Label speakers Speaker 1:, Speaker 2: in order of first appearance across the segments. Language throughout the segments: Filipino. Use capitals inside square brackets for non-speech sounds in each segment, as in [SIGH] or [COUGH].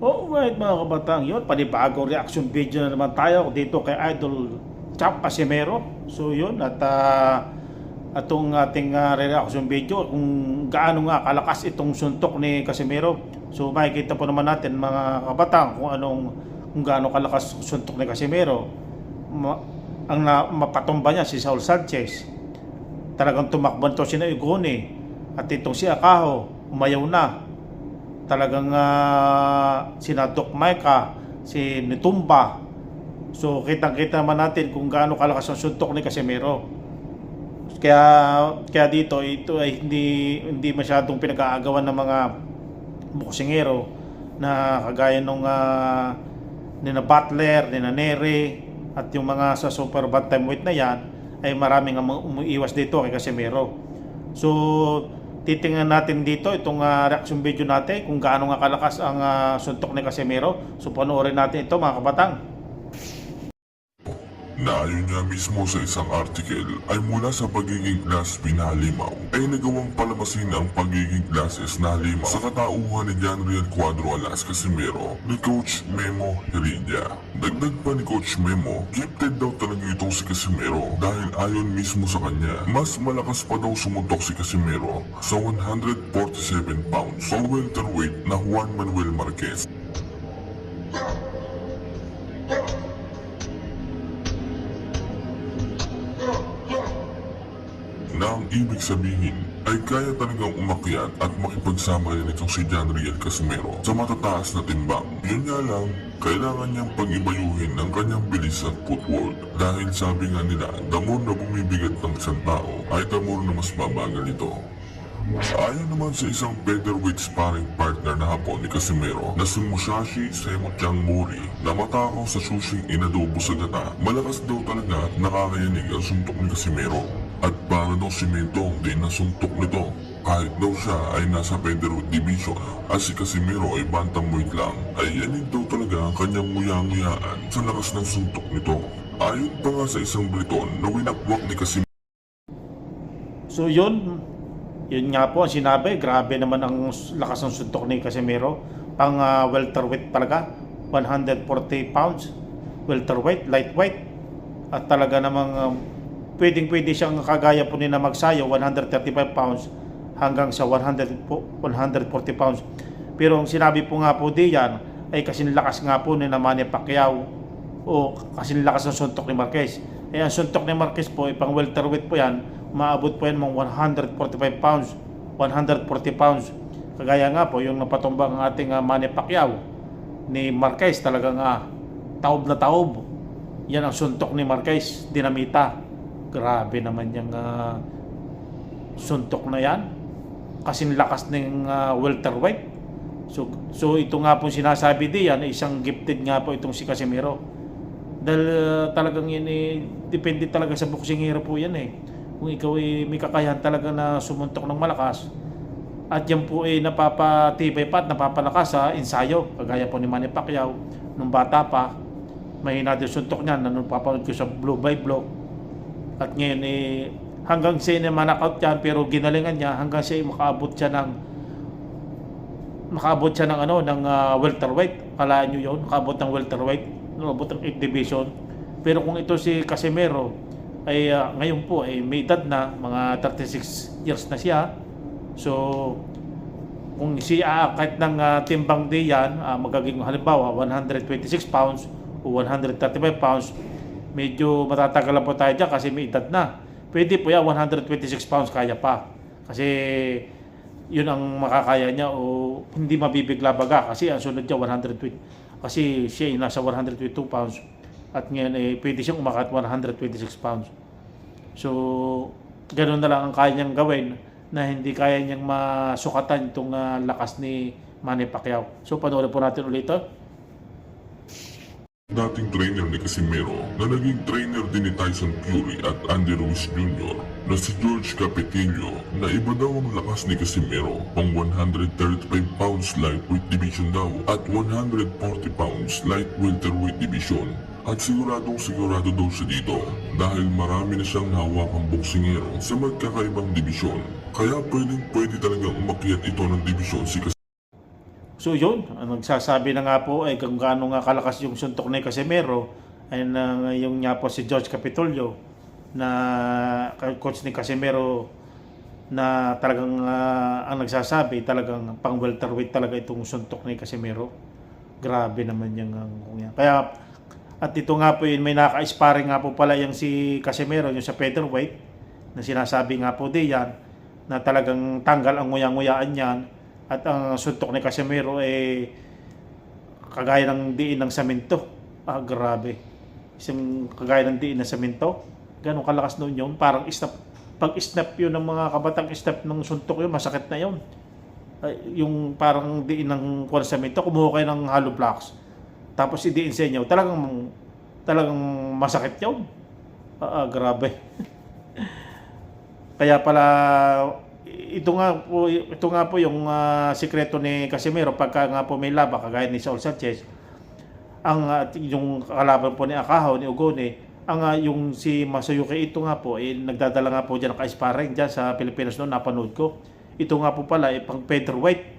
Speaker 1: Alright mga kabatang yun, panibagong reaction video na naman tayo dito kay Idol Chap Casimero. So yun, at uh, atong ating uh, reaction video kung gaano nga kalakas itong suntok ni Casimero. So makikita po naman natin mga kabatang kung anong kung gaano kalakas suntok ni Casimero. Ma- ang na, mapatumba niya si Saul Sanchez. Talagang tumakban to si Igone at itong si Akaho umayaw na talagang uh, sina Doc Maika, si Nitumba. So kitang-kita naman natin kung gaano kalakas ang suntok ni Casemiro. Kaya kaya dito ito ay hindi hindi masyadong pinag-aagawan ng mga boksingero na kagaya nung uh, ni na Butler, ni na Nere at yung mga sa super bantamweight na yan ay maraming ang umuiwas dito kay Casemiro. So titingnan natin dito itong uh, reaction video natin kung gaano nga kalakas ang uh, suntok ni Casemiro. So panoorin natin ito mga kabatang.
Speaker 2: Na ayon niya mismo sa isang article ay mula sa pagiging class pinahalimaw ay nagawang palamasin ang pagiging classes na halimaw sa katauhan ni John Riel Cuadro Alas Casimiro ni Coach Memo Heredia. Dagdag pa ni Coach Memo, gifted daw talaga itong si Casimiro dahil ayon mismo sa kanya, mas malakas pa daw sumuntok si Casimiro sa 147 pounds o welterweight na Juan Manuel Marquez. Ibig sabihin ay kaya talagang umakyat at makipagsama rin itong si John Riel Casimero sa matataas na timbang. Yun nga lang, kailangan niyang pag-ibayuhin ang kanyang bilis at footwork dahil sabi nga nila, the na bumibigat ng isang tao ay the na mas mabagal ito. Ayon naman sa isang featherweight sparring partner na hapon ni Casimero na si Musashi Semo Mori na matakaw sa sushing inadobo sa gata, malakas daw talaga at nakakayanig ang suntok ni Casimero. At para daw simentong din ang suntok nito kahit daw siya ay nasa featherweight division at si Casimero ay bantamweight lang ay yanig daw talaga ang kanyang nguya-nguyaan sa lakas ng suntok nito. Ayon pa nga sa isang Briton na winakwak ni Casimero
Speaker 1: So yun, yun nga po ang sinabi, grabe naman ang lakas ng suntok ni Casemiro. Pang uh, welterweight talaga, 140 pounds, welterweight, lightweight. At talaga namang um, pwedeng pwede siyang kagaya po ni na magsayo, 135 pounds hanggang sa 100, po- 140 pounds. Pero ang sinabi po nga po diyan ay kasing lakas nga po ni Manny Pacquiao o kasing lakas ng suntok ni Marquez. Eh, ang suntok ni Marquez po, ay pang welterweight po yan, maabot po yan mga 145 pounds, 140 pounds. Kagaya nga po, yung napatumbang ang ating uh, Manny Pacquiao ni Marquez talagang uh, taob na taob. Yan ang suntok ni Marquez, dinamita. Grabe naman yung uh, suntok na yan. Kasing lakas ng uh, welterweight. So, so ito nga po sinasabi diyan, isang gifted nga po itong si Casemiro. Dahil uh, talagang yan eh, depende talaga sa boksingero po yan eh. Kung ikaw ay may kakayahan talaga na sumuntok ng malakas, at yan po ay napapatibay pa at napapalakas sa ensayo. Kagaya po ni Manny Pacquiao, nung bata pa, mahina din suntok niya, na nung papanood ko sa Blue by Block. At ngayon eh, hanggang siya na manakaut yan, pero ginalingan niya, hanggang siya makaabot siya ng makaabot siya ng ano ng ah, welterweight. Kalaan niyo 'yon, makaabot ng welterweight, umabot ng 8 division. Pero kung ito si Casemiro ay ah, ngayon po ay may edad na, mga 36 years na siya. So kung siya aakit ng ah, timbang di yan, ah, magaging halimbawa 126 pounds o 135 pounds, medyo matatagal lang po tayo dyan kasi may edad na. Pwede po yan, 126 pounds kaya pa. Kasi yun ang makakaya niya o hindi mabibigla baga kasi ang sunod niya 120 kasi siya ay nasa 122 pounds at ngayon eh, pwede siyang umakat 126 pounds so ganun na lang ang kaya niyang gawin na hindi kaya niyang masukatan itong ah, lakas ni Manny Pacquiao so panoorin po natin ulit ito
Speaker 2: dating trainer ni Casimero na naging trainer din ni Tyson Fury at Andy Ruiz Jr. na si George Capetillo na iba daw ang lakas ni Casimero pang 135 pounds lightweight division daw at 140 pounds light welterweight division at siguradong sigurado daw siya dito dahil marami na siyang hawakang boksingero sa magkakaibang dibisyon kaya pwedeng pwede talagang umakyat ito ng dibisyon si
Speaker 1: So yun, nagsasabi na nga po ay kung gaano nga kalakas yung suntok ni Casemiro ay na yung nga po si George Capitolio na coach ni Casemiro na talagang ah, ang nagsasabi talagang pang welterweight talaga itong suntok ni Casemiro. Grabe naman yung kung yan. Kaya at ito nga po yun, may naka-sparring nga po pala yung si Casemiro yung sa featherweight na sinasabi nga po diyan na talagang tanggal ang nguya-nguyaan niyan at ang suntok ni Casemiro eh kagaya ng diin ng semento. Ah, grabe. Isang kagaya ng diin ng semento. Ganong kalakas noon yun. Parang snap. Pag snap yun ng mga kabatang snap ng suntok yun, masakit na yun. Ay, yung parang diin ng kuwan sa semento, kumuha kayo ng hollow blocks. Tapos idiin sa inyo, talagang talagang masakit yun. Ah, ah, grabe. [LAUGHS] Kaya pala ito nga po ito nga po yung ah, sikreto ni Casemiro pagka nga po may laba kagaya ni Saul Sanchez ang ah, yung kalaban po ni Akahaw ni Ugone ang ah, yung si Masayuki ito nga po eh, nagdadala nga po diyan ng ka-sparring diyan sa Pilipinas noon napanood ko. Ito nga po pala eh, pang featherweight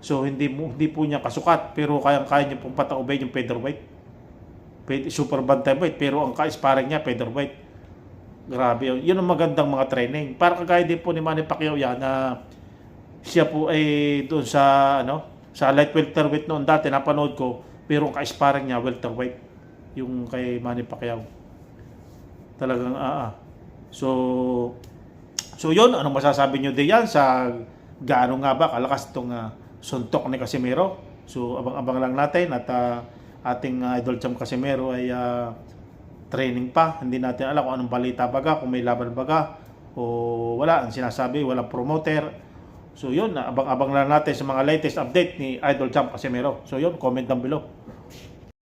Speaker 1: so hindi mo hindi po niya kasukat pero kayang kaya niya pong pataubay yung featherweight Pwede- super bantamweight pero ang ka-sparring niya featherweight Grabe yun. Yun ang magandang mga training. Para kagaya din po ni Manny Pacquiao yan na siya po ay doon sa ano sa light welterweight noon dati napanood ko pero ang ka-sparring niya welterweight yung kay Manny Pacquiao. Talagang ah, ah. So So yun, anong masasabi nyo diyan sa gaano nga ba kalakas itong ah, suntok ni Casemiro? So abang-abang lang natin at ah, ating ah, idol champ Casemiro ay ah, training pa. Hindi natin alam kung anong balita baga, kung may laban baga o wala. Ang sinasabi, walang promoter. So yun, abang-abang lang natin sa mga latest update ni Idol Champ Casemiro. So yun, comment down below.